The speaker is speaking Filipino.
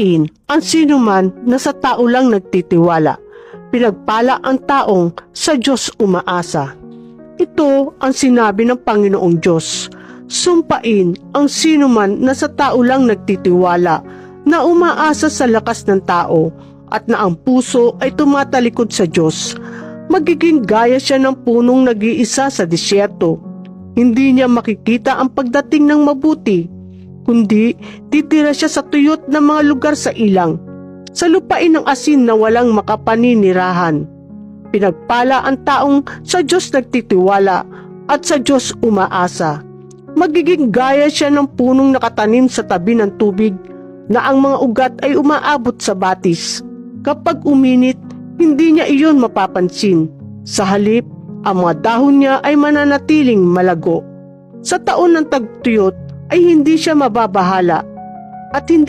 Sumpain ang sinuman na sa tao lang nagtitiwala. Pinagpala ang taong sa Diyos umaasa. Ito ang sinabi ng Panginoong Diyos. Sumpain ang sinuman na sa tao lang nagtitiwala na umaasa sa lakas ng tao at na ang puso ay tumatalikod sa Diyos. Magiging gaya siya ng punong nag-iisa sa disyerto. Hindi niya makikita ang pagdating ng mabuti, kundi titira siya sa tuyot ng mga lugar sa ilang, sa lupain ng asin na walang makapaninirahan. Pinagpala ang taong sa Diyos nagtitiwala at sa Diyos umaasa. Magiging gaya siya ng punong nakatanim sa tabi ng tubig na ang mga ugat ay umaabot sa batis. Kapag uminit, hindi niya iyon mapapansin. Sa halip, ang mga dahon niya ay mananatiling malago. Sa taon ng tagtuyot ay hindi siya mababahala at hindi